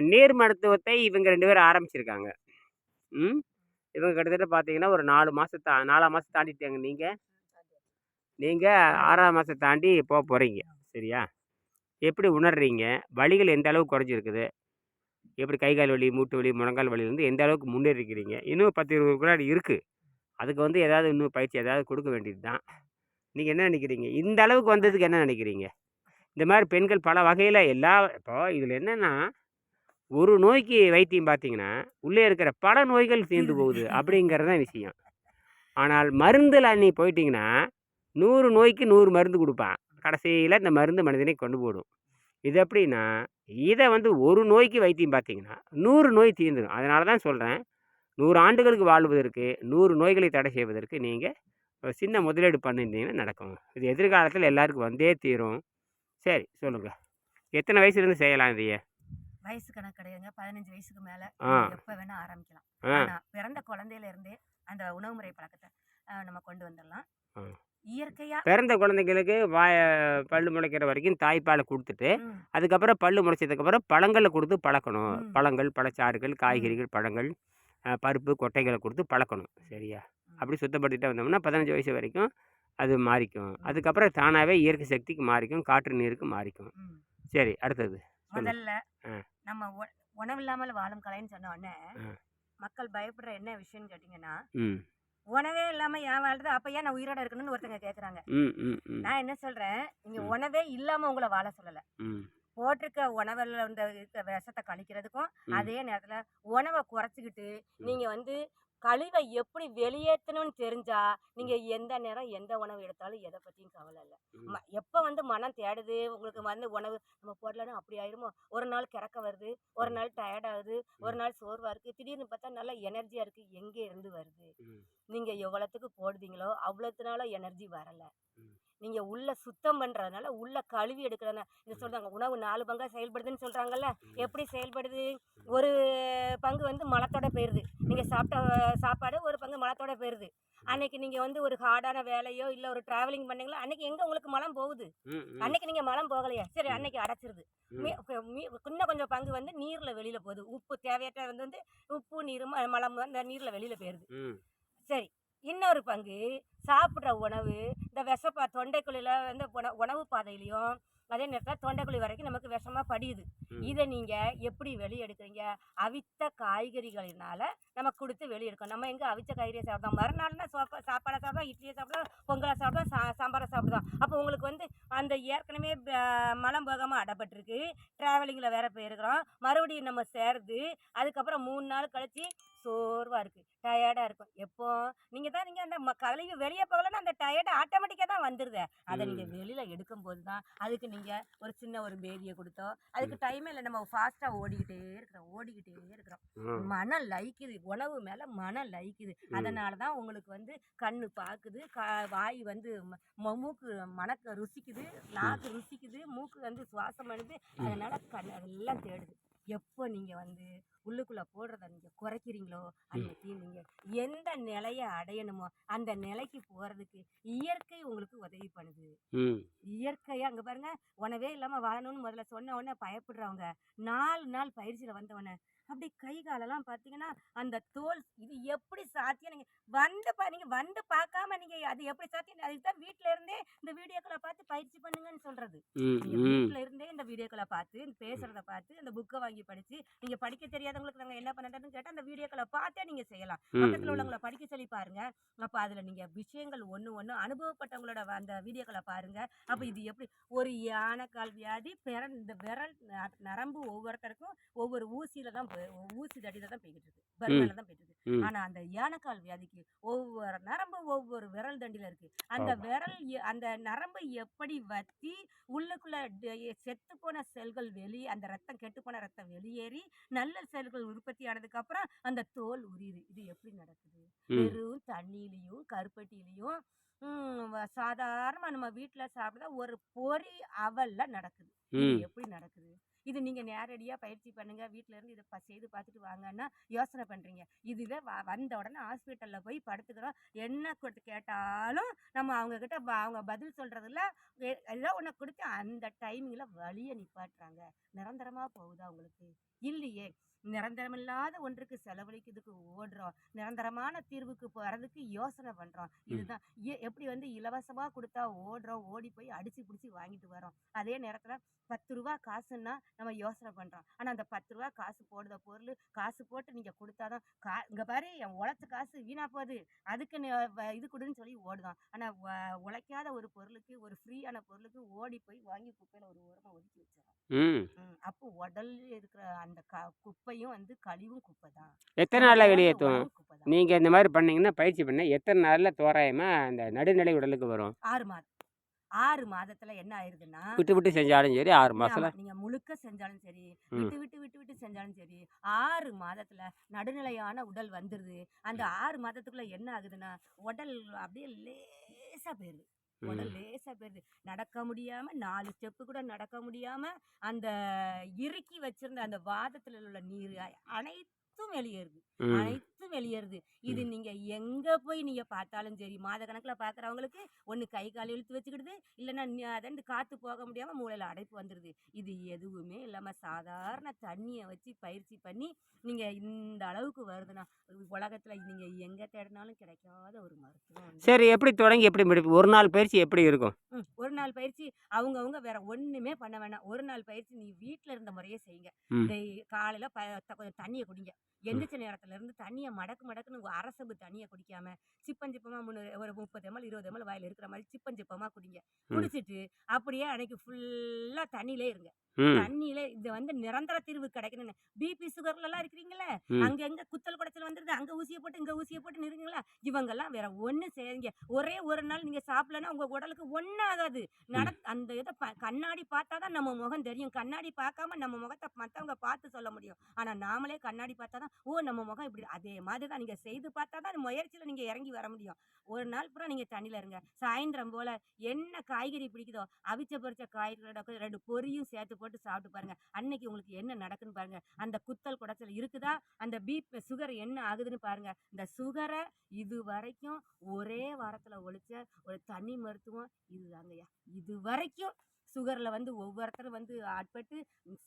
நீர் மருத்துவத்தை இவங்க ரெண்டு பேரும் ஆரம்பிச்சிருக்காங்க. ம். இவங்க கிட்டத்தட்ட பார்த்தீங்கன்னா, ஒரு நாலு மாதத்தா நாலாம் மாதம் தாண்டிட்டாங்க. நீங்கள் நீங்கள் ஆறாம் மாதம் தாண்டி போக போகிறீங்க சரியா? எப்படி உணர்றீங்க? வலிகள் எந்த அளவுக்கு குறைஞ்சிருக்குது? எப்படி கை, கால் வலி, மூட்டு வலி, முழங்கால் வலியிலேருந்து எந்த அளவுக்கு முன்னேறிக்கிறீங்க? இன்னும் 10, 20 வினாடி இருக்குது அதுக்கு வந்து ஏதாவது இன்னும் பயிற்சி ஏதாவது கொடுக்க வேண்டியது தான். நீங்கள் என்ன நினைக்கிறீங்க? இந்த அளவுக்கு வந்ததுக்கு என்ன நினைக்கிறீங்க? இந்த மாதிரி பெண்கள் பல வகையில் எல்லா இப்போ இதில் என்னென்னா ஒரு நோய்க்கு வைத்தியம் பார்த்தீங்கன்னா, உள்ளே இருக்கிற பல நோய்கள் தீர்ந்து போகுது அப்படிங்கிறது தான் விஷயம். ஆனால் மருந்துல நீ போயிட்டீங்கன்னா, 100 நோய்க்கு 100 மருந்து குடுப்பான். கடைசியில இந்த மருந்து மனிதனை கொண்டு போடும். இது எப்படின்னா, இத வந்து ஒரு நோய்க்கு வைத்தியம் பார்த்தீங்கன்னா, 100 நோய் தீர்ந்துரும். அதனால தான் சொல்றேன். 100 ஆண்டுகளுக்கு வாழ்வதற்கு, 100 நோய்களை தடை செய்வதற்கு நீங்க ஒரு சின்ன முதலீடு பண்ணியிருந்தீங்கன்னா நடக்கும். இது எதிர்காலத்தில எல்லாருக்கும் வந்தே தீரும். சரி சொல்லுங்க. எத்தன வயசுலேருந்து செய்யலாம் இதைய? வயசு கணக்கு கிடையாதுங்க. 15 வயசுக்கு மேல எப்ப வேணா ஆரம்பிக்கலாம். ஆனா பிறந்த குழந்தையில இருந்தே அந்த உணவு முறை பழக்கத்த நம்ம கொண்டு வந்துரலாம். ஆ. இயற்கையா பிறந்த குழந்தைகளுக்கு வாய பல்லு முளைக்கிற வரைக்கும் தாய்ப்பால குடுத்துட்டு. அதுக்கப்புறம் பல்லு முளைச்சதுக்கப்புறம் பழங்கள குடுத்து பழக்கணும். பழங்கள், பழச்சாறுகள். காய்கறிகள், பழங்கள், பருப்பு, கொட்டைகள குடுத்து பழக்கணும். சரியா? அப்படி சுத்தப்படுத்திட்டே வந்தோம்னா, 15 வயசு வரைக்கும் அது மாறிக்கும். அதுக்கப்புறம் தானாவே இயற்கை சக்திக்கு மாறிக்கும். காற்று, நீருக்கு மாறிக்கும். சரி அடுத்தது. முதல்ல. நம்ம உ உணவில்லாமல் வாழும் கலைன்னு சொன்ன உடனே, ஆ. மக்கள் பயப்படுற என்ன விஷயம்னு கேட்டீங்கன்னா. உணவே இல்லாம ஏன் வாழ்றது? அப்ப ஏன் நான் உயிரோட இருக்கணும்னு ஒருத்தங்க ம். நான் என்ன சொல்றேன், நீங்க. உணவே இல்லாம உங்கள வாழ சொல்லல. போட்டிருக்க உணவுல இருக்க விஷத்த கழிக்கிறதுக்கும். அதே நேரத்துல உணவ குறைச்சுக்கிட்டு. நீங்க வந்து கழிவ எப்படி வெளியேத்தணும்னு தெரிஞ்சா, நீங்க எந்த நேரம் எந்த உணவு எடுத்தாலும் எத பத்தியும் கவல இல்ல. எப்ப வந்து மனம் தேடுது, உங்களுக்கு வந்து உணவு நம்ம போடலன்னா அப்படி ஆயிருமோ, ஒரு நாள் கிறக்க வருது, ஒரு. நாள் டயர்ட் ஆகுது, ஒரு. நாள் சோர்வா இருக்கு, திடீர்னு பார்த்தா நல்லா எனர்ஜியா இருக்கு. எங்க இருந்து வருது? நீங்க எவ்வளத்துக்கு போடுதீங்களோ, அவ்வளத்துனால எனர்ஜி வரல. நீங்க உள்ள சுத்தம் பண்றதுனால, உள்ள கழுவி எடுக்கிறதுனால இத. சொல்றாங்க, உணவு 4 பங்கா செயல்படுதுன்னு சொல்றாங்கல்ல. எப்படி செயல்படுது? ஒரு பங்கு வந்து மலத்தோட போயிருது. நீங்க சாப்பிட்ட சாப்பாடு ஒரு பங்கு மலத்தோட போயிருது. ம். அன்னைக்கு நீங்க வந்து ஒரு ஹார்டான வேலையோ, இல்ல ஒரு டிராவலிங் பண்ணீங்களோ, அன்னைக்கு எங்க உங்களுக்கு மலம் போகுது? அன்னைக்கு நீங்க மலம் போகலையே. சரி. அன்னைக்கு அடைச்சிருது. இன்னும் கொஞ்சம் பங்கு வந்து நீர்ல வெளியில போகுது. உப்பு தேவையற்ற வந்து வந்து உப்பு, நீரு, ம மலம் அந்த நீர்ல வெளியில போயிருது. ம். சரி. இன்னொரு பங்கு சாப்பிடுற உணவு, இந்த விஷப்பா தொண்டைக்குழியில வந்து உண உணவு பாதையிலயும், அதே நேரத்துல தொண்டைக்குழி வரைக்கும் நமக்கு விஷமா படியுது. இத நீங்க எப்படி வெளிய எடுக்குறீங்க? அவித்த காய்கறிகளினால நம்ம குடுத்து வெளிய எடுக்கணும். நம்ம எங்க அவிச்ச காய்கறிய சாப்பிடுறோம். மறுநாள்னா சோப்ப சாப்பாடா சாப்பிடுறோம், இட்லிய சாப்பிடுறோம், பொங்கலா சாப்பிடுறோம், சா சாம்பாரா சாப்பிடுறோம். அப்போ உங்களுக்கு வந்து அந்த ஏற்கனவே மலம் போகாம அடைபட்டுருக்கு. டிராவலிங்ல வேற போயிருக்கிறோம். மறுபடியும் நம்ம சேருது. அதுக்கப்புறம் 3 நாள் கழிச்சு சோர்வா இருக்கு. டயர்டா இருக்கும். எப்போ? நீங்க தான் நீங்க அந்த ம கழிவு வெளிய போகலன்னா அந்த டயர்டு ஆட்டோமேட்டிக்கா தான் வந்துருதே. அத நீங்க ம். வெளியில எடுக்கும்போது தான், அதுக்கு நீங்க ஒரு சின்ன ஒரு பேதிய குடுத்தோ, அதுக்கு. டைமே இல்ல. நம்ம ஃபாஸ்ட்டா ஓடிக்கிட்டே இருக்கிறோம், ஓடிக்கிட்டே இருக்கிறோம். மனம் லயிக்குது. உணவு மேல மனம் லயிக்குது. அதனால தான் உங்களுக்கு வந்து கண்ணு பாக்குது, க வாய் வந்து மூக்கு மணக்க ருசிக்குது. நாக்கு ருசிக்குது, மூக்கு வந்து சுவாசம் பண்ணுது. அதனால கண் எல்லாம் தேடுது. எப்போ நீங்க வந்து உள்ளுக்குள்ள போடுறத நீங்க குறைக்கிறீங்களோ. அன்னைக்கு நீங்க எந்த நிலைய அடையணுமோ, அந்த நிலைக்கு போறதுக்கு இயற்கை உங்களுக்கு உதவி பண்ணுது. ம். இயற்கையா அங்க பாருங்க, உணவே இல்லாம வாழணும்னு முதல்ல சொன்ன உடனே பயப்படுறவங்க, 4 நாள் பயிற்சியில வந்தவொன்னே, அப்படியே கை காலெல்லாம் பார்த்தீங்கன்னா, அந்த தோல் இது எப்படி சாத்தியம்? நீங்க வந்து பா நீங்க வந்து பார்க்காம நீங்க அது எப்படி சாத்தியம்? அதுக்கு தான் வீட்ல இருந்தே இந்த வீடியோக்கள பார்த்து பயிற்சி பண்ணுங்கன்னு சொல்றது. ம். நீங்க ம். வீட்ல இருந்தே இந்த வீடியோக்கள பார்த்து, ம். பேசுறத பார்த்து, அந்த புக்க வாங்கி படிச்சு, நீங்க படிக்க தெரியாதவங்களுக்கு நாங்க என்ன பண்ணட்டும்னு கேட்டா, அந்த வீடியோக்கள பார்த்தே நீங்க செய்யலாம். பக்கத்துல. உள்ளவங்கள படிக்க சொல்லி பாருங்க. அப்ப அதுல நீங்க விஷயங்கள் ஒண்ணு ஒண்ணு அனுபவப்பட்டவங்களோட அந்த வீடியோக்கள பாருங்க. அப்ப. இது எப்படி ஒரு யானைக்கால் வியாதி பெரன் இந்த விரல் நரம்பு ஒவ்வொருத்தருக்கும் ஒவ்வொரு ஊசியில தான் ஊசி தடியில தான் போய்க்கிட்டு இருக்கு. ம். பருமன்ல தான் போயிட்டு இருக்கு. ஆனா அந்த யானைக்கால் வியாதிக்கு ஒவ்வொரு நரம்பு ஒவ்வொரு விரல் தண்டில இருக்கு. அந்த. விரல் அந்த நரம்பு எப்படி வத்தி உள்ளுக்குள்ள செத்து போன செல்கள் வெளி அந்த ரத்தம் கெட்டுப்போன ரத்தம் வெளியேறி, நல்ல செல்கள் உற்பத்தி ஆனதுக்கு அப்புறம் அந்த தோல் உரியுது. இது எப்படி நடக்குது? வெறும் தண்ணீலயும், கருப்பட்டியிலயும், ம் வ சாதாரணமா நம்ம வீட்ல சாப்பிடுற ஒரு பொரி அவல்ல நடக்குது. எப்படி நடக்குது? இது நீங்கள் நேரடியாக பயிற்சி பண்ணுங்கள் வீட்டில் இருந்து இதை செய்து பார்த்துட்டு வாங்கன்னா, யோசனை பண்ணுறீங்க இதுவே வ வந்த உடனே ஹாஸ்பிட்டலில் போய் படுத்துக்கிறோம். என்ன கொடுத்து கேட்டாலும் நம்ம அவங்கக்கிட்ட அவங்க பதில் சொல்றதில்ல. எல்லாம் ஏதோ கொடுத்து அந்த டைமிங்கில் வழியை நிப்பாட்டுறாங்க. நிரந்தரமாக போகுதா அவங்களுக்கு இல்லையே நிரந்தரமில்லாத ஒன்றுக்கு செலவழிக்கிறதுக்கு ஓடுறோம். நிரந்தரமான தீர்வுக்கு போறதுக்கு யோசனை பண்றோம். இதுதான். எப்படி வந்து இலவசமா கொடுத்தா ஓடுறோம் ஓடி போய் அடிச்சு பிடிச்சி வாங்கிட்டு வரோம் அதே நேரத்துல பத்து ரூபா காசுன்னா நம்ம யோசனை பண்றோம். ஆனா அந்த பத்து ரூபா காசு போடுற பொருள் காசு போட்டு நீங்க கொடுத்தாதான் கா இங்க பாரு என் உழைச்ச காசு வீணா போகுது. அதுக்கு இது கொடுன்னு சொல்லி ஓடுதான். ஆனா வ- உழைக்காத ஒரு பொருளுக்கு ஒரு ஃப்ரீயான பொருளுக்கு ஓடி போய் வாங்கி குப்பையில ஒரு ஓரமா ஒதுக்கி வச்சிடறோம். ம். ம், அப்போ உடல்ல இருக்கிற அந்த க குப்பையும் வந்து கழிவும் குப்பை தான். எத்தனை நாளில் தேவையான வெளியேற்றும் குப்பை தான். நீங்கள் இந்த மாதிரி பண்ணீங்கன்னா பயிற்சி பண்ண எத்தனை நாளில் தோராயமாக அந்த நடுநிலை உடலுக்கு வரும்? ஆறு மாதம் ஆறு மாதத்துல என்ன ஆயிருதுன்னா விட்டு விட்டு செஞ்சாலும் சரி ஆறு மாதத்தில் ஆமா, நீங்க முழுக்க செஞ்சாலும் சரி ம். விட்டு விட்டு விட்டு விட்டு செஞ்சாலும் சரி ஆறு மாதத்துல நடுநிலையான உடல் வந்துருது. அந்த ஆறு மாதத்துக்குள்ள என்ன ஆகுதுன்னா உடல் அப்படியே லேசா போயிருது. உடல் லேசா போயிருது நடக்க முடியாம நாலு ஸ்டெப்பு கூட நடக்க முடியாம அந்த இறுக்கி வச்சிருந்த அந்த வாதத்துல உள்ள நீர் அனைத்தும் வெளியேறுது. அனைத்தும் வெளியேறுது. இது நீங்க எங்க போய் நீங்க பார்த்தாலும் சரி மாத கணக்குல பாக்குறவங்களுக்கு ஒண்ணு கை கால் இழுத்து வச்சுக்கிடுது. இல்லைன்னா அதண்டு காத்து போக முடியாம மூளையில அடைப்பு வந்துடுது இது எதுவுமே இல்லாம சாதாரண தண்ணியை வச்சு பயிற்சி பண்ணி நீங்க இந்த அளவுக்கு வருதுன்னா உலகத்துல நீங்க எங்க தேடினாலும் கிடைக்காத ஒரு மருத்துவம். சரி எப்படி தொடங்கி எப்படி ஒரு நாள் பயிற்சி எப்படி இருக்கும்? ஒரு நாள் பயிற்சி அவங்கவுங்க வேற ஒண்ணுமே பண்ண வேணாம். ஒரு நாள் பயிற்சி நீ வீட்ல இருந்த முறையே செய்யுங்க. காலையில கொஞ்சம் தண்ணியை குடிங்க. எந்திரிச்ச நேரத்துல இருந்து தண்ணியை மடக்கு மடக்குன்னு அரசபு தண்ணியை குடிக்காம சிப்பன் சிப்பமா முன்னு ஒரு முப்பது எம்எல் இருபது எம்எல் வாயில இருக்கிற மாதிரி சிப்பமா குடிங்க. குடிச்சிட்டு அப்படியே அன்னைக்கு ஃபுல்லா தண்ணியிலே இருங்க. தண்ணியில இது வந்து நிரந்தர தீர்வு கிடைக்கணும்னு. பிபி சுகர்ல எல்லாம் இருக்கிறீங்களே. அங்க எங்க குத்தல் குடைச்சல் வந்துருது? அங்க ஊசியை போட்டு இங்க ஊசியை போட்டு நிறுங்களா இவங்கெல்லாம் வேற ஒண்ணு செய்யுங்க ஒரே ஒரு நாள் நீங்க சாப்பிடலன்னா உங்க உடலுக்கு ஒன்றும் ஆகாது நட அந்த இதை கண்ணாடி பார்த்தாதான் நம்ம முகம் தெரியும். கண்ணாடி பார்க்காம நம்ம முகத்தை மற்றவங்க பார்த்து சொல்ல முடியும். ஆனா நாமளே கண்ணாடி பார்த்தாதான் ஓ நம்ம முகம் இப்படி அதே மாதிரி தான் நீங்கள் செய்து பார்த்தா தான் முயற்சியில் நீங்கள் இறங்கி வர முடியும். ஒரு நாள் பூரா நீங்கள் தண்ணியில் இருங்க. சாயந்தரம் போல் என்ன காய்கறி பிடிக்குதோ அவிச்ச பொறிச்ச காய்கறி ரெண்டு பொரியும் சேர்த்து போட்டு சாப்பிட்டு பாருங்கள் அன்னைக்கு உங்களுக்கு என்ன நடக்குன்னு பாருங்கள் அந்த குத்தல் குடைச்சல் இருக்குதா? அந்த பீப் சுகர் என்ன ஆகுதுன்னு பாருங்கள் இந்த சுகரை இது வரைக்கும் ஒரே வாரத்தில் ஒழிச்ச ஒரு தனி மருத்துவம் இதுதாங்கய்யா. இது வரைக்கும் சுகரில் வந்து ஒவ்வொருத்தரும் வந்து ஆட்பட்டு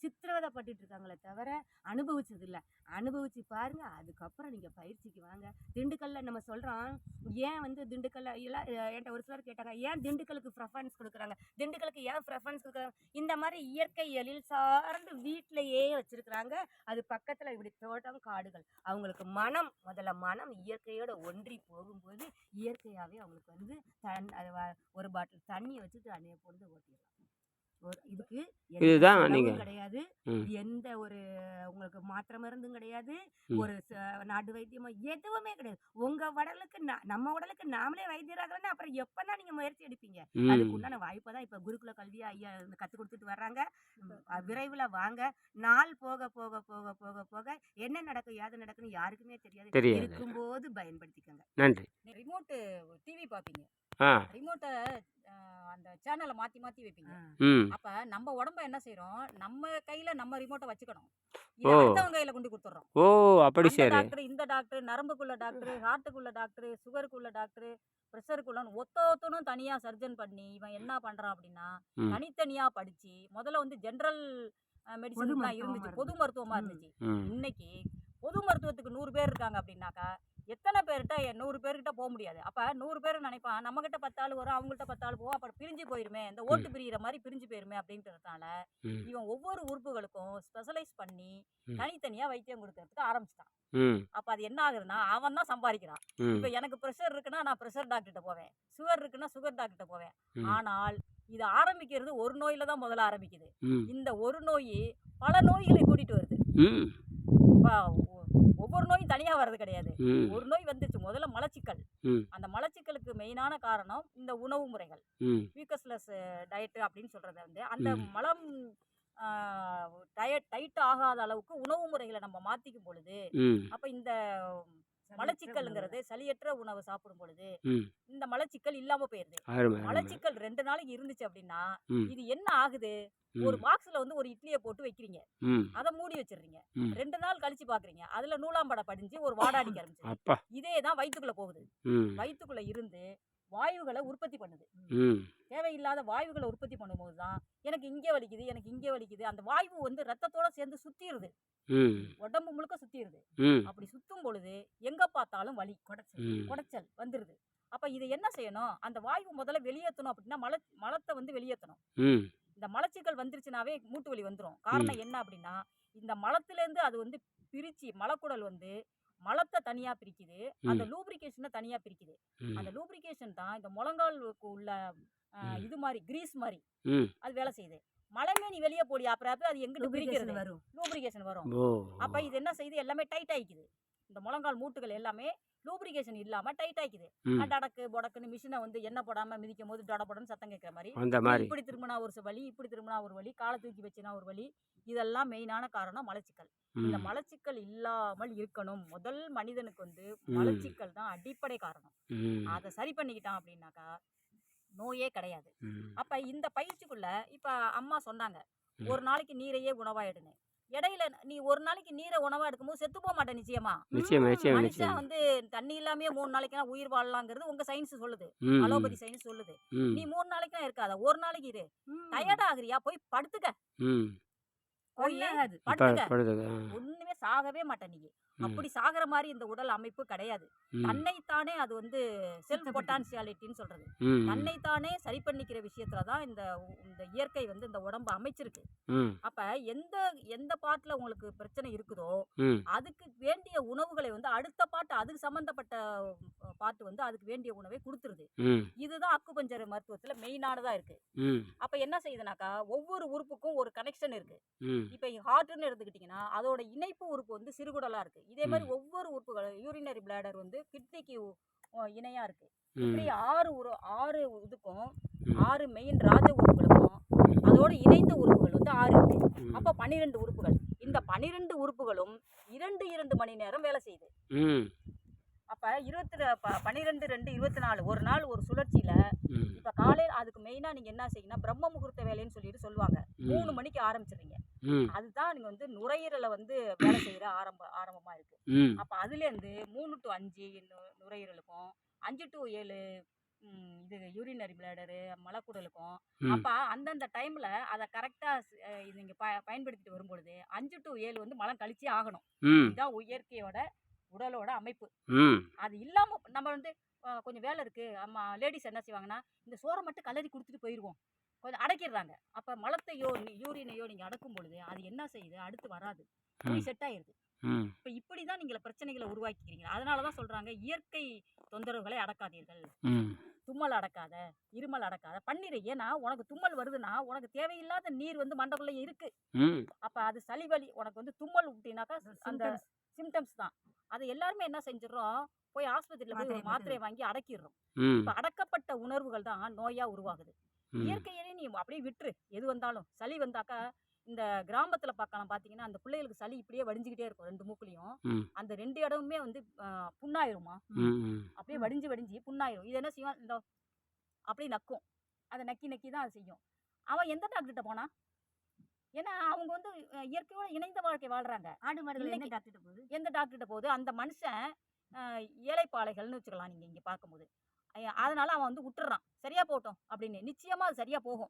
சித்திரவதைப்பட்டு இருக்காங்களே தவிர அனுபவிச்சது இல்லை அனுபவிச்சு பாருங்க அதுக்கப்புறம் நீங்கள் பயிற்சிக்கு வாங்க. திண்டுக்கல்ல நம்ம சொல்கிறோம் ஏன் வந்து திண்டுக்கல்ல எல்லாம் என்கிட்ட ஒரு சிலர் கேட்டாங்க ஏன் திண்டுக்கலுக்கு ப்ரெஃபரன்ஸ் கொடுக்குறாங்க? திண்டுக்கலுக்கு ஏன் ப்ரெஃபரன்ஸ் கொடுக்குறாங்க? இந்த மாதிரி இயற்கை எழில் சார்ந்து வீட்டிலையே வச்சுருக்குறாங்க. அது பக்கத்தில் இப்படி தோட்டம் காடுகள். அவங்களுக்கு மனம் முதல்ல மனம் இயற்கையோட ஒன்றி போகும்போது இயற்கையாகவே அவங்களுக்கு வந்து தன் அது ஒரு பாட்டில் தண்ணியை வச்சுட்டு அன்றைய பொழுது ஓட்டிடலாம். இதுக்கு இதுதான் நீங்க கிடையாது. எந்த ஒரு உங்களுக்கு மாத்திரை மருந்தும் கிடையாது. ஒரு நாட்டு வைத்தியமோ எதுவுமே கிடையாது. உங்க உடலுக்கு நம்ம உடலுக்கு நாமளே வைத்தியராகலன்னா அப்புறம் எப்பதான் நீங்க முயற்சி எடுப்பீங்க? அதுக்கு உண்டான வாய்ப்பை தான் இப்போ குருகுல கல்வியா ஐயா வந்து கற்றுக் கொடுத்துட்டு வர்றாங்க. விரைவில் வாங்க. நாள் போக போக போக போக போக என்ன நடக்கும் யாது நடக்குன்னு யாருக்குமே தெரியாது. இருக்கும்போது பயன்படுத்திக்கோங்க. நன்றி. ரிமோட்டு டிவி பார்ப்பீங்க. ரிமோட்டை அந்த சேனலை மாற்றி மாற்றி வைப்பீங்க. அப்போ நம்ம உடம்ப என்ன செய்கிறோம் நம்ம கையில் நம்ம ரிமோட்டை வச்சுக்கணும். அடுத்தவங்க கையில் கொண்டு கொடுத்துட்றோம். ஓ அப்படி சரி. டாக்டர் இந்த டாக்டர் நரம்புக்குள்ள டாக்டர் ஹார்ட்டுக்குள்ள டாக்டர் சுகருக்குள்ள டாக்டர் ப்ரெஷருக்குள்ளன்னு ஒத்த ஒத்தனும் தனியாக சர்ஜன் பண்ணி இவன் என்ன பண்ணுறான் அப்படின்னா ம். தனித்தனியாக படித்து முதல்ல வந்து ஜென்ரல் மெடிசன் மருத்துவமா இருந்துச்சு. பொது மருத்துவமாக ம். இருந்துச்சு. இன்னைக்கு பொது மருத்துவத்துக்கு நூறு பேர் இருக்காங்க அப்படின்னாக்கா எத்தனை பேர்கிட்ட நூறு பேர்கிட்ட போக முடியாது. அப்ப நூறு பேர் நினைப்பான் நம்ம கிட்ட பத்து ஆள் வரும் அவங்கள்ட்ட பத்து ஆள் போகும் அப்புறம் பிரிஞ்சு போயிருமே இந்த ஓட்டு பிரியிற மாதிரி பிரிஞ்சு போயிருமே அப்படின்றதுனால இவன் ஒவ்வொரு உறுப்புகளுக்கும் ஸ்பெஷலைஸ் பண்ணி ம். தனித்தனியா வைத்தியம் கொடுக்கறதுக்கு ஆரம்பிச்சிட்டான். அப்ப அது என்ன ஆகுதுன்னா அவன் தான் சம்பாதிக்கிறான். இப்ப எனக்கு ப்ரெஷர் இருக்குன்னா நான் ப்ரெஷர் டாக்டர்கிட்ட போவேன். சுகர் இருக்குன்னா சுகர் டாக்டர்கிட்ட போவேன். ஆனால் இது ஆரம்பிக்கிறது ஒரு நோயில தான் முதல்ல ஆரம்பிக்குது. இந்த ஒரு நோய் பல நோய்களை கூட்டிட்டு வருது. ஒவ்வொரு நோயும் தனியா வர்றது கிடையாது. ஒரு நோய் வந்துச்சு முதல்ல மலச்சிக்கல். அந்த மலச்சிக்கலுக்கு மெயினான காரணம் இந்த உணவு முறைகள். வீக்கஸ்லெஸ் டயட் அப்படின்னு சொல்றது வந்து அந்த. மலம் டயட் டைட் ஆகாத அளவுக்கு உணவு முறைகளை நம்ம மாத்திக்கும் பொழுது அப்ப இந்த மலச்சிக்கல்ங்கிறது சளியற்ற உணவு சாப்பிடும் பொழுது இந்த மலச்சிக்கல் இல்லாம போயிருது. மலச்சிக்கல் ரெண்டு நாளைக்கு இருந்துச்சு அப்படின்னா இது என்ன ஆகுது? ஒரு பாக்ஸ்ல வந்து ஒரு இட்லியை போட்டு வைக்கிறீங்க. அதை மூடி வச்சிடுறீங்க. ரெண்டு நாள் கழிச்சு பாக்குறீங்க. அதுல நூலாம்படை படிஞ்சு ஒரு வாடை அடிக்க ஆரம்பிச்சு இதே தான் வயித்துக்குள்ள போகுது. ம். வயித்துக்குள்ள இருந்து வாயுகளை உற்பத்தி பண்ணுது. தேவையில்லாத வாயுகளை உற்பத்தி பண்ணும்போது தான் எனக்கு இங்கே வலிக்குது எனக்கு இங்கே வலிக்குது அந்த வாயு வந்து ரத்தத்தோட சேர்ந்து சுத்திடுது உடம்பு முழுக்க சுத்திடுது அப்படி சுத்தும் பொழுது எங்க பார்த்தாலும் வலி ம். குடைச்சல் வந்துருது. அப்ப இதை என்ன செய்யணும்? அந்த வாயு முதல்ல வெளியேற்றணும் அப்படின்னா மல மலத்தை வந்து வெளியேற்றணும் இந்த மலச்சிக்கல் வந்துருச்சுனாவே மூட்டு வலி வந்துடும் காரணம் என்ன அப்படின்னா இந்த மலத்திலேருந்து அது வந்து பிரிச்சு மலக்குடல் வந்து மலத்தை தனியா பிரிக்குது. அந்த லூப்ரிகேஷனை தனியா பிரிக்குது. அந்த லூப்ரிகேஷன் தான் இந்த முழங்காலுக்கு உள்ள. இது மாதிரி கிரீஸ் மாதிரி அது வேலை செய்யுது. மலைமேனி வெளியே போடி அப்புறம் அப்ப அது எங்கிட்டு பிரிக்கிறது? வரும். லூப்ரிகேஷன் வரும். அப்ப இது என்ன செய்யுது எல்லாமே டைட் ஆயிக்குது. இந்த முழங்கால் மூட்டுகள் எல்லாமே லூப்ரிகேஷன் இல்லாம டைட் ஆயிக்குது ம். டடக்கு புடக்குன்னு மிஷினை வந்து எண்ணெய் போடாம மிதிக்கும் போது டடபடன்னு சத்தம் கேட்கிற மாதிரி. இப்படி திரும்பினா ஒரு வலி இப்படி திரும்பினா ஒரு வலி காலை தூக்கி வச்சுனா ஒரு வலி இதெல்லாம் மெயினான காரணம் மலச்சிக்கல். இந்த மலச்சிக்கல் இல்லாமல் இருக்கணும். முதல் மனிதனுக்கு வந்து. மலச்சிக்கல் தான் அடிப்படை காரணம். அதை சரி பண்ணிக்கிட்டான் அப்படின்னாக்கா நோயே கிடையாது. அப்ப இந்த பயிற்சிக்குள்ள இப்ப அம்மா சொன்னாங்க. ஒரு நாளைக்கு நீரையே உணவா எடுங்க இடையில நீ ஒரு நாளைக்கு நீரை உணவா எடுக்கும்போது செத்து போக மாட்டேன் நிச்சயமா. நிச்சயம் நிச்சயம் மனுஷன் வந்து தண்ணி இல்லாமயே மூணு நாளைக்கு உயிர் வாழலாங்கிறது உங்க சயின்ஸ் சொல்லுது. அலோபதி சயின்ஸ் சொல்லுது. நீ மூணு நாளைக்கு இருக்காத. ஒரு நாளைக்கு இரு. டயர்ட் ஆகுறியா? போய் படுத்துக்க. ம். போய். படுத்துக்க. ஒண்ணுமே சாகவே மாட்டேன் நீ. அப்படி சாகுற மாதிரி இந்த உடல் அமைப்பு கிடையாது. தன்னைத்தானே அது வந்து செல்ஃப். பொட்டான்சியாலிட்டின்னு சொல்றது. தன்னைத்தானே சரி பண்ணிக்கிற விஷயத்துல தான் இந்த இந்த இயற்கை வந்து இந்த உடம்பு அமைச்சிருக்கு. அப்ப எந்த எந்த பாட்டுல உங்களுக்கு பிரச்சனை இருக்குதோ அதுக்கு வேண்டிய உணவுகளை வந்து அடுத்த பாட்டு அதுக்கு சம்பந்தப்பட்ட பாட்டு வந்து அதுக்கு வேண்டிய உணவை கொடுத்துருது. இதுதான் அக்குபஞ்சர் மருத்துவத்துல மெயினானதா இருக்கு. அப்ப என்ன செய்யுதுனாக்கா ஒவ்வொரு உறுப்புக்கும் ஒரு கனெக்ஷன் இருக்கு. இப்ப ஹார்ட்னு எடுத்துக்கிட்டிங்கன்னா அதோட இணைப்பு உறுப்பு வந்து சிறுகுடலா இருக்கு. இதே மாதிரி ஒவ்வொரு உறுப்புகள் யூரினரி பிளாடர் வந்து கிட்னிக்கு இணையா இருக்கு. இப்படி ஆறு உரு ஆறு இதுக்கும். ஆறு மெயின் ராஜ உறுப்புகளுக்கும் அதோட இணைந்த உறுப்புகள் வந்து ஆறு இருக்கு. அப்ப பன்னிரெண்டு உறுப்புகள். இந்த பன்னிரெண்டு உறுப்புகளும் இரண்டு இரண்டு மணி நேரம் வேலை செய்யுது. அப்ப இருபத்தி பன்னிரெண்டு ரெண்டு இருபத்தி நாலு ஒரு நாள் ஒரு சுழற்சியில இப்ப காலையில் அதுக்கு மெயினா நீங்க என்ன செய்யணும் பிரம்ம முகூர்த்த வேலைன்னு சொல்லிட்டு சொல்லுவாங்க. மூணு மணிக்கு ஆரம்பிச்சிடுறீங்க ம். அதுதான் நீங்க வந்து நுரையீரலை வந்து வேலை செய்யற ஆரம்ப ஆரம்பமா இருக்கு. அப்ப அதுல இருந்து மூணு டு அஞ்சு நுரையீரலுக்கும் அஞ்சு டு ஏழு இது யூரினரி பிளாடரு மலக்குடலுக்கும். அப்ப அந்தந்த டைம்ல அதை கரெக்டா நீங்க ப- பயன்படுத்திட்டு வரும்பொழுது அஞ்சு டு ஏழு வந்து மலம் கழிச்சே ஆகணும். இதுதான் இயற்கையோட உடலோட அமைப்பு. அது இல்லாம நம்ம வந்து கொஞ்சம் வேலை இருக்கு. ஆமா லேடிஸ் என்ன செய்வாங்கன்னா இந்த சோறை மட்டும் கலரி கொடுத்துட்டு போயிடுவோம் கொஞ்சம் அடக்கிடுறாங்க. அப்ப மலத்தையோ நீ- யூரினையோ நீங்க அடக்கும் பொழுது அது என்ன செய்யுது? அடுத்து வராது. போய் செட் ஆயிருது. ம். இப்ப இப்படிதான் நீங்க பிரச்சனைகளை உருவாக்கிக்கிறீங்க. அதனாலதான் சொல்றாங்க இயற்கை தொந்தரவுகளை அடக்காதீர்கள். ம். தும்மல் அடக்காத இருமல் அடக்காத பண்ணிடு ஏன்னா உனக்கு தும்மல் வருதுன்னா உனக்கு தேவையில்லாத நீர் வந்து மண்டக்குள்ள இருக்கு. ம். அப்ப அது சளி வலி உனக்கு வந்து தும்மல் விட்டினாக்கா அந்த சிம்டம்ஸ் தான். அது எல்லாருமே என்ன செஞ்சிடறோம்? போய் ஆஸ்பத்திரியில போய் மாத்திரை மாத்திரையை வாங்கி அடக்கிடுறோம். ம். இப்ப அடக்கப்பட்ட உணர்வுகள் தான் நோயா உருவாகுது. ம். இயற்கையிலே நீ அப்படியே விட்டுரு. எது வந்தாலும். சளி வந்தாக்கா இந்த கிராமத்துல பார்க்கலாம். பாத்தீங்கன்னா அந்த பிள்ளைகளுக்கு சளி இப்படியே வடிஞ்சுக்கிட்டே இருக்கும் ரெண்டு மூக்குலையும். அந்த ரெண்டு இடமுமே வந்து புண்ணாயிருமா? அப்படியே வடிஞ்சு வடிஞ்சு புண்ணாயிரும். இது என்ன செய்யும்? இந்த அப்படியே நக்கும். அதை நக்கி நக்கி தான் அது செய்யும். அவன் எந்த டாக்டர்கிட்ட போனான்? ஏன்னா அவங்க வந்து இயற்கையோட இணைந்த வாழ்க்கை வாழ்றாங்க. ஆடு மாடுகள் என்ன இன்னைக்கு- டாக்டர் போகுது? எந்த டாக்டர்கிட்ட போகுது? அந்த மனுஷன் ஏழைப்பாளைகள்னு வச்சுக்கலாம் நீங்க இங்க பார்க்கும்போது. அதனால அவன் வந்து விட்டுறான் சரியா போகட்டும் அப்படின்னு. நிச்சயமா அது சரியா போகும்.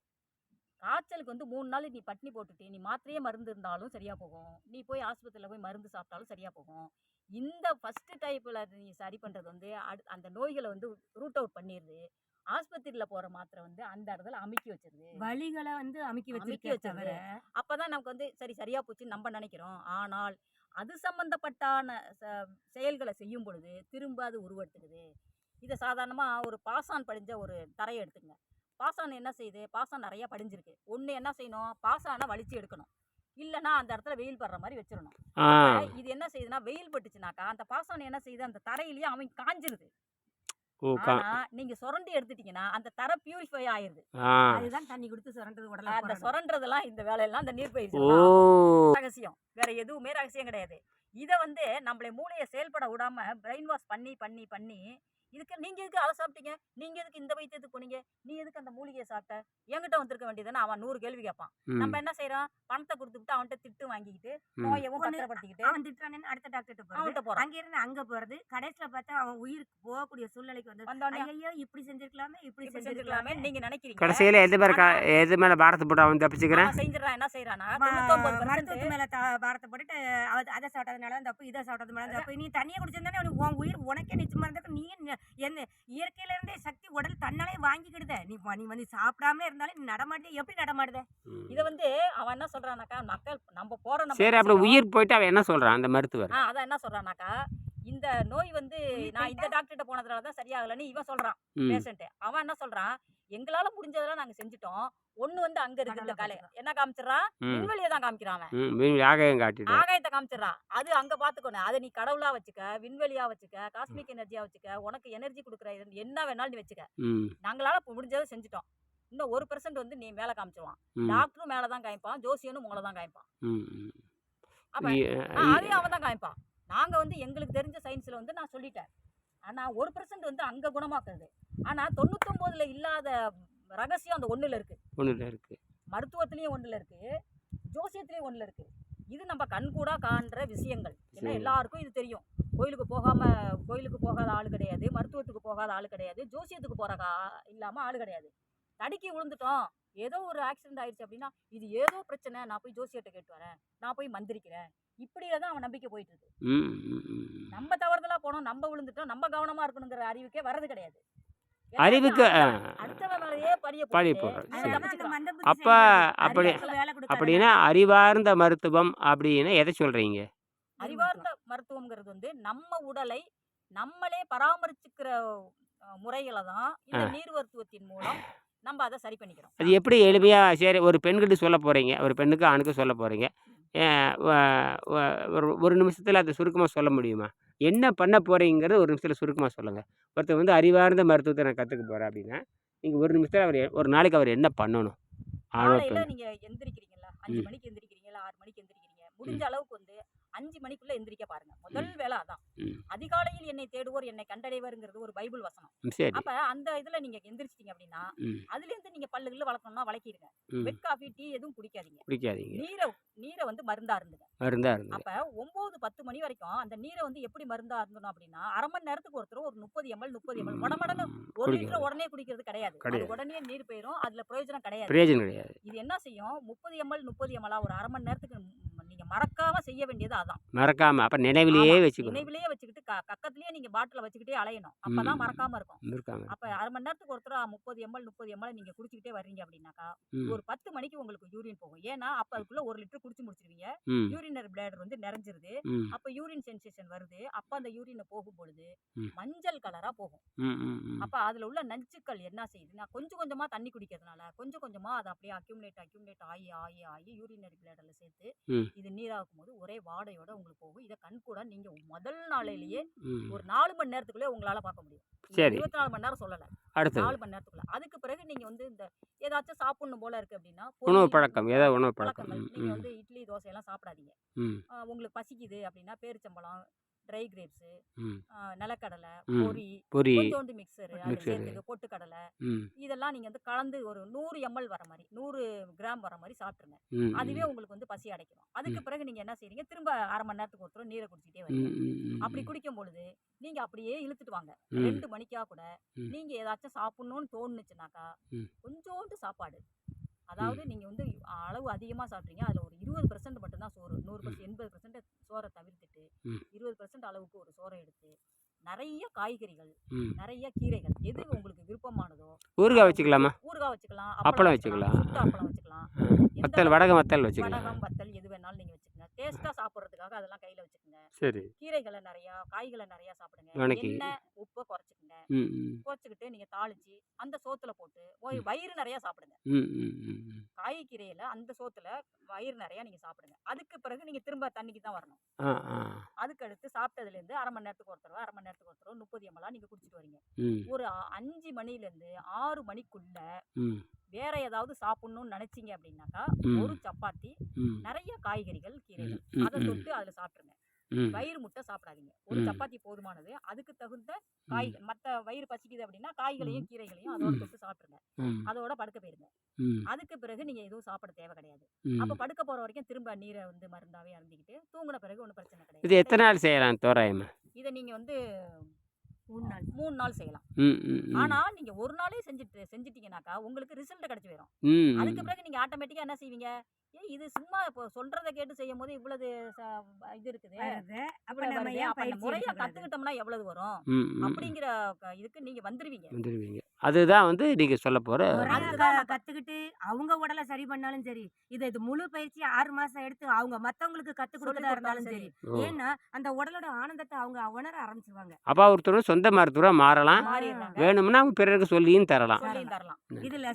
காய்ச்சலுக்கு வந்து மூணு நாள் நீ பட்னி போட்டுட்டு நீ மாத்திரையே மருந்து இருந்தாலும் சரியா போகும். நீ போய் ஆஸ்பத்திரியில் போய் மருந்து சாப்பிட்டாலும் சரியா போகும். இந்த ஃபர்ஸ்ட் டைப்பில் நீ சரி பண்ணுறது வந்து அடு அந்த நோய்களை வந்து ரூட் அவுட் பண்ணிடுது ஆஸ்பத்திரியில் போகிற மாத்திரை வந்து அந்த இடத்துல அமுக்கி வச்சிருது. வலிகளை வந்து அமுக்கி அமுக்கி வச்சிருக்கே வச்சிருது. தவிர. அப்பதான் நமக்கு வந்து சரி சரியா போச்சுன்னு நம்ம நினைக்கிறோம். ஆனால் அது சம்பந்தப்பட்டான ச- செயல்களை செய்யும் பொழுது திரும்ப அது உருவெடுத்துக்குது. இதை சாதாரணமா ஒரு பாசான் படிஞ்ச ஒரு தரையை எடுத்துங்க பாசான் என்ன செய்யுது பாசான் நிறைய படிஞ்சிருக்கு. ஒன்று என்ன செய்யணும்? பாசானை வலிச்சு எடுக்கணும். இல்லைன்னா அந்த இடத்துல வெயில் படுற மாதிரி வச்சிடணும் இது என்ன செய்யுதுன்னா வெயில் பட்டுச்சுனாக்கா அந்த பாசான் என்ன செய்யுது அந்த தரையிலேயே அவன் காஞ்சிருது. நீங்க சுரண்டி எடுத்துட்டீங்கன்னா அந்த தரை பியூரிஃபை ஆயிருது. அதுதான் தண்ணி கொடுத்து சுரண்டது உடல அந்த சுரண்டதெல்லாம் இந்த வேலையெல்லாம் அந்த நீர்ப்பயிற்சி ஓ. ரகசியம். வேற எதுவுமே ரகசியம் கிடையாது. இதை வந்து நம்மளை மூளையை செயல்பட விடாம பிரெயின் வாஷ் பண்ணி பண்ணி பண்ணி இதுக்கு நீங்க எதுக்கு அதை சாப்பிட்டீங்க? நீங்க எதுக்கு இந்த வைத்தியத்துக்கு போனீங்க? நீ எதுக்கு அந்த மூலிகையை சாப்பிட்ட? என்கிட்ட வந்திருக்க வேண்டியதுன்னு அவன் நூறு கேள்வி கேட்பான். நம்ம என்ன செய்யறோம் பணத்தை கொடுத்துட்டு அவன்கிட்ட திட்டு வாங்கிக்கிட்டு. நோயவும் பத்திரப்படுத்திக்கிட்டு அவன் திட்டுறானேன்னு அடுத்த டாக்டர்கிட்ட அவன்கிட்ட போறான். அங்க இருந்து அங்க போறது. கடைசியில பார்த்தா அவன் உயிருக்கு போகக்கூடிய சூழ்நிலைக்கு வந்து வந்தோடனே ஐயோ இப்படி செஞ்சிருக்கலாமே இப்படி செஞ்சிருக்கலாமே. செஞ்சிருக்கலாமே நீங்க நினைக்கிறீங்க. கடைசியில் எது மேலே எது மேலே பாரத்தை போட்டு அவன் தப்பிச்சுக்கிறேன்? செஞ்சிடறான். என்ன செய்யறானா மருத்துவத்து மேல பாரத்தை போட்டுட்டு அதை சாப்பிட்டதுனால தான் தப்பு இதை சாப்பிட்டதுனால தான் தப்பு. நீ தண்ணியை குடிச்சிருந்தானே உனக்கு உன் உயிர் உனக்கே நிச்சயமா இருந்தப்ப நீ என்ன- என்ன இயற்கையில இருந்தே சக்தி உடல் தன்னாலே வாங்கிக்கிடுத. நீ நீ வந்து சாப்பிடாம இருந்தாலும் நீ நடமாட்டே எப்படி நடமாடுத? இத வந்து அவன் என்ன சொல்றானாக்கா மக்கள் நம்ம போற நம்ம சரி அப்படி பேசுறோம். உயிர் போயிட்டு அவன் என்ன சொல்கிறான் அந்த மருத்துவர்? ஆ அதான் என்ன சொல்றானாக்கா இந்த நோய் வந்து நான் இந்த? டாக்டர்கிட்ட போனதுனால தான் சரியாகலன்னு இவன் சொல்றான் ம். பேஷண்ட் அவன் என்ன சொல்றான் எங்களால முடிஞ்சதெல்லாம் நாங்க செஞ்சுட்டோம். ஒண்ணு வந்து அங்க இருக்கு இந்த காலை. என்ன காமிச்சிடறான் விண்வெளியை தான் காமிக்கிறான் ஆகாயம் காட்டிட்டு. ஆகாயத்தை காமிச்சிடறான் அது அங்க பாத்துக்கணும் அதை நீ கடவுளா வச்சுக்க விண்வெளியா வச்சுக்க காஸ்மிக் எனர்ஜியா வச்சுக்க உனக்கு எனர்ஜி கொடுக்குற என்ன வேணாலும் நீ வச்சுக்க. நாங்களால முடிஞ்சதை செஞ்சுட்டோம். இன்னும் ஒரு பெர்சன்ட் வந்து நீ மேல காமிச்சிருவான். டாக்டரும் மேல தான் காமிப்பான். ஜோசியனும் உங்களை தான் காமிப்பான். அப்ப அதையும் அவன் தான் காமிப்பான். நாங்க வந்து எங்களுக்கு தெரிஞ்ச சயின்ஸ்ல வந்து நான் சொல்லிட்டேன். ஆனா ஒரு பெர்சன்ட் வந்து அங்க குணமாக்குறது. ஆனா தொண்ணூத்தொன்பதுல இல்லாத ரகசியம் அந்த ஒண்ணுல இருக்கு. ஒண்ணுல இருக்கு. மருத்துவத்திலயும் ஒண்ணுல இருக்கு. ஜோசியத்திலயும் ஒண்ணுல இருக்கு. இது நம்ம கண்கூடா காண்ற விஷயங்கள். ஏன்னா. எல்லாருக்கும் இது தெரியும். கோயிலுக்கு போகாம கோயிலுக்கு போகாத ஆள் கிடையாது. மருத்துவத்துக்கு போகாத ஆள் கிடையாது. ஜோசியத்துக்கு போற கா- இல்லாம ஆள் கிடையாது. தடுக்கி விழுந்துட்டோம் ஏதோ ஒரு ஆக்சிடென்ட் ஆயிடுச்சு அப்படின்னா இது ஏதோ பிரச்சனை. நான் போய் ஜோசியத்தை கேட்டு வரேன். நான் போய் மந்திரிக்கிறேன். இப்படியில தான் அவன் நம்பிக்கை போயிட்டு இருக்கு. நம்ம தவறுதலா போனோம் நம்ம விழுந்துட்டோம் நம்ம கவனமா இருக்கணுங்கிற அறிவுக்கே வர்றது கிடையாது. அறிவுக்கு அப்ப. அப்படி- அப்படின்னா அறிவார்ந்த மருத்துவம் அப்படின்னு எதை சொல்றீங்க? அறிவார்ந்த மருத்துவம்ங்கிறது வந்து நம்ம உடலை நம்மளே பராமரிச்சுக்கிற முறைகளை தான் இந்த. நீர் மருத்துவத்தின் மூலம் நம்ம அதை சரி பண்ணிக்கிறோம். அது எப்படி எளிமையா சரி ஒரு பெண்கிட்ட சொல்ல போறீங்க ஒரு பெண்ணுக்கு ஆணுக்கு சொல்ல போறீங்க. ஒரு ஒரு நிமிஷத்தில் அதை சுருக்கமாக சொல்ல முடியுமா? என்ன பண்ண போறீங்கிறது ஒரு நிமிஷத்தில் சுருக்கமாக சொல்லுங்க. ஒருத்தர் வந்து அறிவார்ந்த மருத்துவத்தை நான் கற்றுக்க போகிறேன் அப்படின்னா நீங்கள் ஒரு நிமிஷத்தில் அவர் ஒரு நாளைக்கு அவர் என்ன பண்ணணும்? ஆணோ காலையில பெண் நீங்க எந்திரிக்கிறீங்கல்ல? அஞ்சு. மணிக்கு எந்திரிக்கிறீங்களா? ஆறு மணிக்கு எந்திரிக்கிறீங்க? முடிஞ்ச அளவுக்கு வந்து அஞ்சு மணிக்குள்ள எந்திரிக்க பாருங்க. முதல் வேலை அதான். அதிகாலையில் என்னை தேடுவோர் என்னை கண்டடைவருங்கிறது ஒரு பைபிள் வசனம். அப்ப அந்த இதுல நீங்க எந்திரிச்சிட்டீங்க அப்படின்னா அதுல இருந்து நீங்க பல்லுகள் வளர்க்கணும்னா வளர்க்கிடுங்க பெட் காஃபி டீ எதுவும் குடிக்காதீங்க. பிடிக்காதீங்க நீரை நீரை வந்து மருந்தா இருந்துங்க மருந்தா இருந்தது அப்ப ஒன்பது பத்து மணி வரைக்கும் அந்த நீரை வந்து எப்படி மருந்தா இருந்தணும் அப்படின்னா அரை மணி நேரத்துக்கு ஒருத்தர் ஒரு முப்பது எம்எல் முப்பது எம்எல் உடம்படன்னு ஒரு லிட்டர் உடனே குடிக்கிறது கிடையாது. உடனே நீர் போயிடும் அதுல பிரயோஜனம் கிடையாது. பிரயோஜனம் கிடையாது. இது என்ன செய்யும்? முப்பது எம்எல் முப்பது எம்எல் ஒரு அரை மணி நேரத்துக்கு மறக்காம செய்ய வேண்டியது அதான். மறக்காம அப்போ நினைவிலேயே. வச்சுக்கணும். நினைவிலேயே வச்சுக்கிட்டு பக்கத்துலயே நீங்க பாட்டில வச்சுக்கிட்டே அலையணும். அப்பதான். மறக்காம இருக்கும். அப்ப அரை மணி நேரத்துக்கு ஒருத்தர் முப்பது எம்எல் முப்பது எம்எல் நீங்க குடிச்சுக்கிட்டே வர்றீங்க அப்படின்னாக்கா ஒரு பத்து மணிக்கு உங்களுக்கு யூரின் போகும். ஏன்னா அப்ப அதுக்குள்ள ஒரு லிட்டர் குடிச்சு முடிச்சிருவீங்க. யூரினரி பிளேடர் வந்து நிறைஞ்சிருது. அப்ப யூரின் சென்சேஷன் வருது. அப்ப அந்த யூரின் போகும் பொழுது. மஞ்சள் கலரா போகும். அப்ப அதுல உள்ள நச்சுக்கள் என்ன செய்யுதுன்னா கொஞ்சம் கொஞ்சமா தண்ணி குடிக்கிறதுனால கொஞ்சம் கொஞ்சமா அது அப்படியே அக்யூமுலேட் அக்யூமுலேட் ஆகி ஆகி ஆகி யூரினரி பிளேடர்ல சேர்த்து. இது நீராகும் போது ஒரே வாடையோட உங்களுக்கு போகும். இதை கண் கூட நீங்க முதல் நாளையிலேயே ம். ஒரு நாலு மணி நேரத்துக்குள்ளே உங்களால பார்க்க முடியும். சரி. இருபத்தி நாலு மணி நேரம் சொல்லல. அடுத்தது. நாலு மணி நேரத்துக்குள்ள. அதுக்கு பிறகு நீங்க வந்து இந்த ஏதாச்சும் சாப்பிடணும் போல இருக்கு அப்படின்னா உணவு பழக்கம். ஏதோ உணவு பழக்கம். நீங்க வந்து இட்லி தோசை எல்லாம் சாப்பிடாதீங்க. உங்களுக்கு பசிக்குது அப்படின்னா பேரிச்சம்பழம் ட்ரை கிரேப்ஸு நிலக்கடலை. பொரி பொரி. கொஞ்சோண்டு மிக்சர் அது. சேர்த்துக்கு பொட்டுக்கடலை. இதெல்லாம் நீங்க வந்து கலந்து ஒரு நூறு எம்எல் வர மாதிரி நூறு கிராம் வர மாதிரி சாப்பிட்டுருங்க. ம் அதுவே உங்களுக்கு வந்து பசி அடைக்கும். அதுக்கு பிறகு நீங்க என்ன செய்றீங்க? திரும்ப அரை மணி நேரத்துக்கு ஒருத்தர் நீரை குடிச்சிட்டே வரீங்க அப்படி குடிக்கும் பொழுது நீங்க அப்படியே இழுத்துட்டு வாங்க. ரெண்டு மணிக்கா கூட ம். நீங்க ஏதாச்சும் சாப்பிடணும்னு தோணுச்சுனாக்கா. கொஞ்சோண்டு சாப்பாடு. அதாவது நீங்க வந்து அளவு அதிகமா சாப்பிட்றீங்க. அதுல ஒரு இருபது பெர்சன்ட் மட்டும்தான் சோறு. நூறு பர்சன்ட் எண்பது பெர்சன்ட் சோறை தவிர்த்துட்டு. இருபது பெர்சன்ட் அளவுக்கு ஒரு சோறை எடுத்து நிறைய காய்கறிகள் நிறைய கீரைகள் எது உங்களுக்கு விருப்பமானதோ ஊறுகாய் வச்சுக்கலாமா? ஊறுகாய் வச்சுக்கலாம் அப்பளம் வச்சுக்கலாம். அப்பளம் வச்சுக்கலாம். வத்தல் வடக வத்தல் வச்சுக்கலாம். வடகம் வத்தல் எது வேணாலும் நீங்க வச்சுக்கோங்க டேஸ்டா சாப்பிட்றதுக்காக அதெல்லாம் கையில வச்சுக்கோங்க. சரி. கீரைகளை நிறைய காய்களை நிறைய சாப்பிடுங்க. எண்ணெய் உப்பை குறைச்சிக்கங்க. குறைச்சிக்கிட்டு நீங்க தாளிச்சு அந்த சோத்துல போட்டு ஓய் வயிறு நிறைய சாப்பிடுங்க. ம். காய்கீரையில அந்த சோத்துல வயிறு நிறைய நீங்க சாப்பிடுங்க. அதுக்கு பிறகு நீங்க திரும்ப தண்ணிக்கு தான் வரணும். அதுக்கு அடுத்து சாப்பிட்டதுல இருந்து அரை மணி நேரத்துக்கு ஒரு தடவை அரை மணி நேரத்துக்கு ஒரு தடவை முப்பது எம்எல்லாம் நீங்க குடிச்சிட்டு வரீங்க. ஒரு அஞ்சு மணில இருந்து ஆறு மணிக்குள்ள வேற ஏதாவது சாப்பிடணும்னு நினைச்சீங்க அப்படின்னாக்கா. ஒரு சப்பாத்தி நிறைய காய்கறிகள் கீரைகள். அதை. தொட்டு அதுல சாப்பிட்டுருங்க. வயிறு முட்டை சாப்பிடாதீங்க. ஒரு. சப்பாத்தி போதுமானது. அதுக்கு தகுந்த காய் மத்த வயிறு பசிக்குது அப்படின்னா காய்களையும் கீரைகளையும் அதோட. தொட்டு சாப்பிட்டுருங்க. ம். அதோட படுக்க போயிருங்க. அதுக்கு பிறகு நீங்க எதுவும் சாப்பிட தேவை கிடையாது. அப்ப படுக்க போற வரைக்கும் திரும்ப நீரை வந்து மருந்தாவே அருந்திக்கிட்டு தூங்குன பிறகு ஒன்றும் பிரச்சனை இது கிடையாது எத்தனை நாள் செய்யலாம் தோராயமா? இதை நீங்க வந்து மூணு நாள் மூணு நாள் செய்யலாம் ம் ம் ம். ஆனா நீங்க ஒரு நாளே செஞ்சுட்டு செஞ்சிட்டீங்கன்னாக்கா உங்களுக்கு ரிசல்ட் கிடைச்சு போயிடும். அதுக்கு பிறகு நீங்க ஆட்டோமேட்டிக்கா என்ன செய்வீங்க இது சும்மா இப்போ சொல்றதை கேட்டு செய்யும் போது இவ்வளவு இது இருக்குது. முறையா? கத்துக்கிட்டோம்னா எவ்வளவு வரும்? அப்படிங்கிற இதுக்கு நீங்க வந்துருவீங்க. அதுதான் வந்து நீங்கள் சொல்ல நான் கத்துக்கிட்டு அவங்க உடலை சரி பண்ணாலும் சரி இது இது முழு பயிற்சி ஆறு மாசம் எடுத்து அவங்க மத்தவங்களுக்கு கத்து கொடுக்கறதா இருந்தாலும் சரி. ஏன்னா அந்த உடலோட ஆனந்தத்தை அவங்க உணர ஆரம்பிச்சிருவாங்க. அப்பா ஒருத்தர் சொந்த மருத்துவராக மாறலாம். வேணும்னா அவங்க பிறருக்கு சொல்லியும் தரலாம். சொல்லியும் தரலாம். இதுல